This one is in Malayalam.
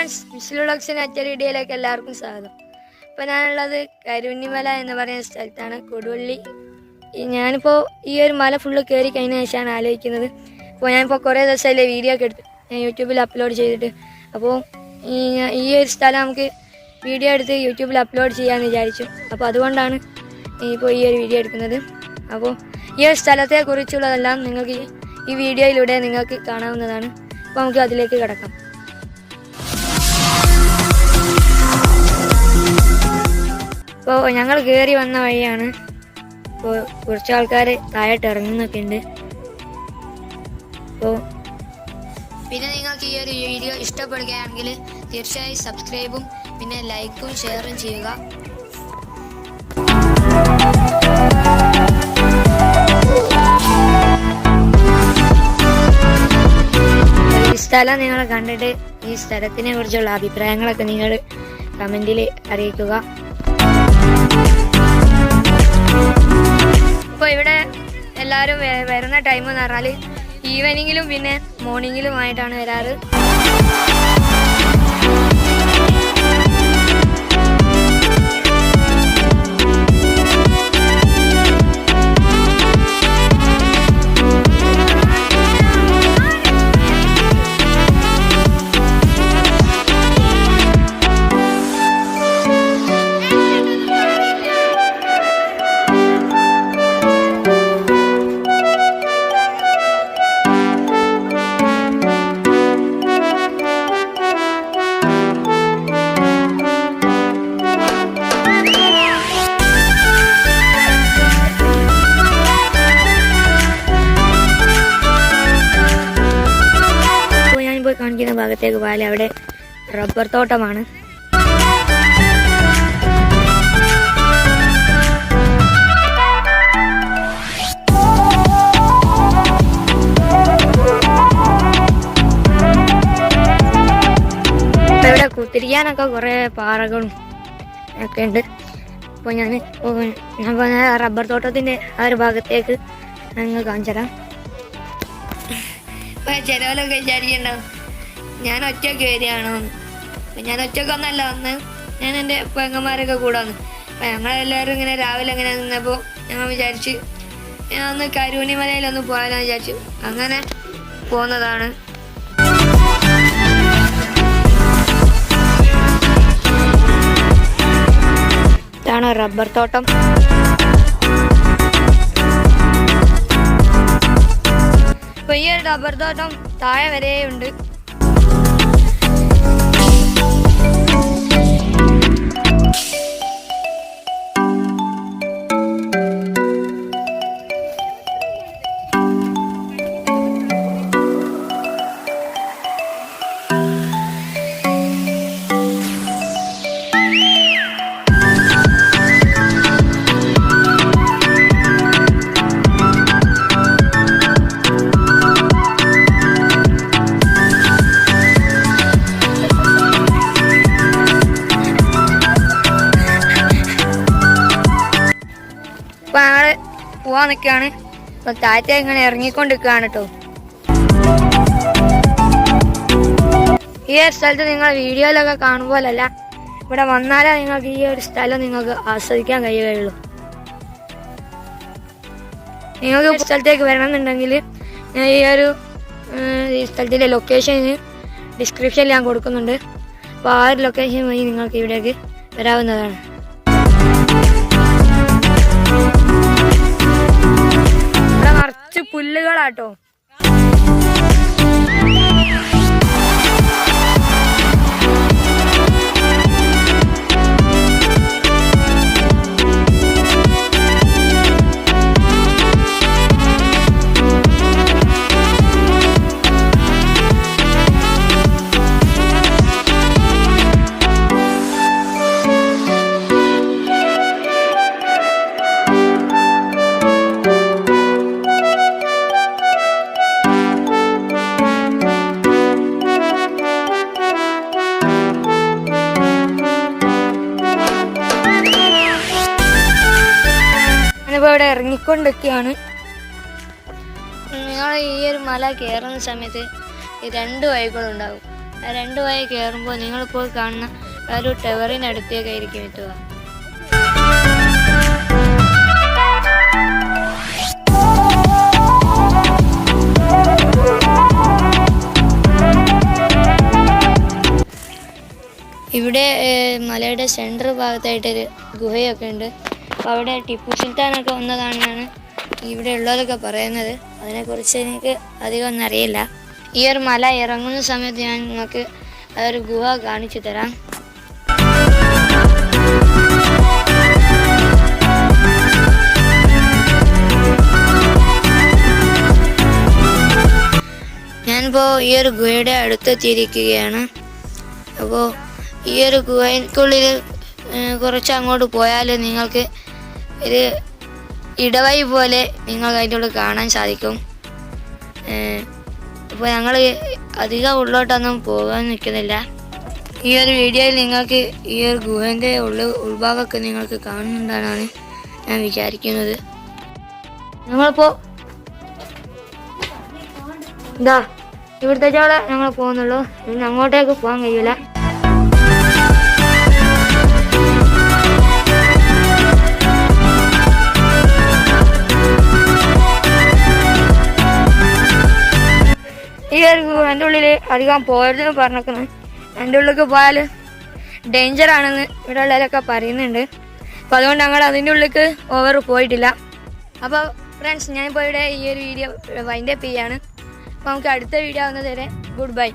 ഫ്രണ്ട്സ് മിസ്ലുളക്സിന് അറ്റ വീഡിയോയിലേക്ക് എല്ലാവർക്കും സ്വാഗതം. ഇപ്പോൾ ഞാനുള്ളത് കരുന്നിമല എന്ന് പറയുന്ന സ്ഥലത്താണ് കൊടുവള്ളി. ഞാനിപ്പോൾ ഈ ഒരു മല ഫുള്ള് കയറി കഴിഞ്ഞ ശേഷമാണ് ആലോചിക്കുന്നത്. അപ്പോൾ ഞാനിപ്പോൾ കുറേ ദിവസമല്ലേ വീഡിയോ ഒക്കെ എടുത്ത് ഞാൻ യൂട്യൂബിൽ അപ്ലോഡ് ചെയ്തിട്ട്. അപ്പോൾ ഈ ഒരു സ്ഥലം നമുക്ക് വീഡിയോ എടുത്ത് യൂട്യൂബിൽ അപ്ലോഡ് ചെയ്യാമെന്ന് വിചാരിച്ചു. അപ്പോൾ അതുകൊണ്ടാണ് ഇപ്പോൾ ഈ ഒരു വീഡിയോ എടുക്കുന്നത്. അപ്പോൾ ഈ ഒരു സ്ഥലത്തെ കുറിച്ചുള്ളതെല്ലാം നിങ്ങൾക്ക് ഈ വീഡിയോയിലൂടെ നിങ്ങൾക്ക് കാണാവുന്നതാണ്. അപ്പോൾ നമുക്ക് അതിലേക്ക് കിടക്കാം. ഇപ്പോൾ ഞങ്ങൾ കയറി വന്ന വഴിയാണ്. അപ്പോൾ കുറച്ച് ആൾക്കാർ താഴോട്ട് ഇറങ്ങുന്നൊക്കെ ഉണ്ട് അപ്പോൾ പിന്നെ നിങ്ങൾക്ക് ഈ ഒരു വീഡിയോ ഇഷ്ടപ്പെടുകയാണെങ്കിൽ തീർച്ചയായും സബ്സ്ക്രൈബും പിന്നെ ലൈക്കും ഷെയറും ചെയ്യുക. ഈ സ്ഥലം നിങ്ങൾ കണ്ടിട്ട് ഈ സ്ഥലത്തിനെ കുറിച്ചുള്ള അഭിപ്രായങ്ങളൊക്കെ നിങ്ങൾ കമന്റിൽ അറിയിക്കുക. ഇപ്പോൾ ഇവിടെ എല്ലാവരും വരുന്ന ടൈം എന്ന് പറഞ്ഞാൽ ഈവനിങ്ങിലും പിന്നെ മോർണിംഗിലുമായിട്ടാണ് വരാറ്. കാണിക്കുന്ന ഭാഗത്തേക്ക് പോയാൽ അവിടെ റബ്ബർ തോട്ടമാണ്. ഇവിടെ കുത്തിരിക്കാനൊക്കെ കുറേ പാറകളും ഒക്കെ ഉണ്ട്. അപ്പോൾ ഞാൻ ഞാൻ പറഞ്ഞ റബ്ബർ തോട്ടത്തിന്റെ ആ ഒരു ഭാഗത്തേക്ക് ഞങ്ങൾ കാണിച്ചു തരാം ചിലവരൊക്കെ വിചാരിക്കണ്ടാവും ഞാൻ ഒറ്റയ്ക്ക് വരികയാണ്. ഞാൻ ഒറ്റയ്ക്കൊന്നല്ല വന്ന് ഞാൻ എന്റെ പെങ്ങന്മാരൊക്കെ കൂടെ വന്നു. അപ്പം ഞങ്ങളെല്ലാവരും ഇങ്ങനെ രാവിലെ ഇങ്ങനെ നിന്നപ്പോൾ ഞങ്ങൾ വിചാരിച്ച് ഞാൻ ഒന്ന് കരൂനി മലയിലൊന്ന് പോയാലോ വിചാരിച്ചു അങ്ങനെ പോകുന്നതാണ് ഇതാണ് റബ്ബർ തോട്ടം. ഇപ്പൊ ഈ ഒരു റബ്ബർ തോട്ടം താഴെ വരെയുണ്ട്. പോവാൻ നിൽക്കുകയാണ് ഇപ്പൊ താറ്റ ഇങ്ങനെ ഇറങ്ങിക്കൊണ്ടിരിക്കുകയാണ് കേട്ടോ ഈ ഒരു സ്ഥലത്ത് നിങ്ങൾ വീഡിയോയിലൊക്കെ കാണുമ്പോലല്ല ഇവിടെ വന്നാലേ നിങ്ങൾക്ക് ഈ ഒരു സ്ഥലം നിങ്ങൾക്ക് ആസ്വദിക്കാൻ കഴിയുകയുള്ളൂ. നിങ്ങൾക്ക് സ്ഥലത്തേക്ക് വരണമെന്നുണ്ടെങ്കിൽ ഞാൻ ഈ ഒരു ഈ സ്ഥലത്തിന്റെ ലൊക്കേഷൻ ഡിസ്ക്രിപ്ഷനിൽ ഞാൻ കൊടുക്കുന്നുണ്ട്. അപ്പോൾ ആ ഒരു ലൊക്കേഷൻ വഴി നിങ്ങൾക്ക് ഇവിടേക്ക് വരാവുന്നതാണ്. ટાટો ഇവിടെ ഇറങ്ങിക്കൊണ്ടൊക്കെയാണ് നിങ്ങൾ ഈ ഒരു മല കയറുന്ന സമയത്ത് രണ്ട് വഴികളുണ്ടാകും. ആ രണ്ട് വഴി കയറുമ്പോൾ നിങ്ങളിപ്പോൾ കാണുന്ന ഒരു ടവറിനടുത്തേക്കായിരിക്കും എത്തുക. ഇവിടെ മലയുടെ സെന്റർ ഭാഗത്തായിട്ടൊരു ഗുഹയൊക്കെ ഉണ്ട്. അപ്പോൾ അവിടെ ടിപ്പു സുൽത്താനൊക്കെ വന്നതാണെന്നാണ് ഇവിടെ ഉള്ളതൊക്കെ പറയുന്നത്. അതിനെക്കുറിച്ച് എനിക്ക് അധികം ഒന്നും അറിയില്ല. ഈ ഒരു മല ഇറങ്ങുന്ന സമയത്ത് ഞാൻ നിങ്ങൾക്ക് അതൊരു ഗുഹ കാണിച്ചു തരാം. ഞാനിപ്പോൾ ഈ ഒരു ഗുഹയുടെ അടുത്തെത്തിയിരിക്കുകയാണ്. അപ്പോൾ ഈ ഒരു ഗുഹയ്ക്കുള്ളിൽ കുറച്ച് അങ്ങോട്ട് പോയാൽ നിങ്ങൾക്ക് ഒരു ഇടവഴി പോലെ നിങ്ങൾക്ക് അതിന്റെ കാണാൻ സാധിക്കും. അപ്പോൾ ഞങ്ങൾ അധികം ഉള്ളോട്ടൊന്നും പോകാൻ നിൽക്കുന്നില്ല. ഈ ഒരു വീഡിയോയിൽ നിങ്ങൾക്ക് ഈ ഒരു ഗുഹേന്റെ ഉള്ള ഉൾഭാഗമൊക്കെ നിങ്ങൾക്ക് കാണുന്നുണ്ടെന്നാണ് ഞാൻ വിചാരിക്കുന്നത്. നമ്മളിപ്പോൾ ഇതാ ഇവിടുത്തെ ഞങ്ങൾ പോകുന്നുള്ളൂ. ഇനി അങ്ങോട്ടേക്ക് പോകാൻ കഴിയില്ല അധികം പോയതെന്ന് പറഞ്ഞേക്കുന്നത് എന്റെ ഉള്ളിലേക്ക് പോയാൽ ഡേഞ്ചർ ആണെന്ന് ഇവിടെ ഉള്ളവരൊക്കെ പറയുന്നുണ്ട്. അപ്പോൾ അതുകൊണ്ട് ഞങ്ങൾ അതിന്റെ ഉള്ളിലേക്ക് ഓവർ പോയിട്ടില്ല. അപ്പോൾ ഫ്രണ്ട്സ് ഞാനിപ്പോൾ ഇവിടെ ഈ ഒരു വീഡിയോ വൈൻഡപ്പ് ചെയ്യാണ്. അപ്പോൾ നമുക്ക് അടുത്ത വീഡിയോ ആവുന്നത് വരെ ഗുഡ് ബൈ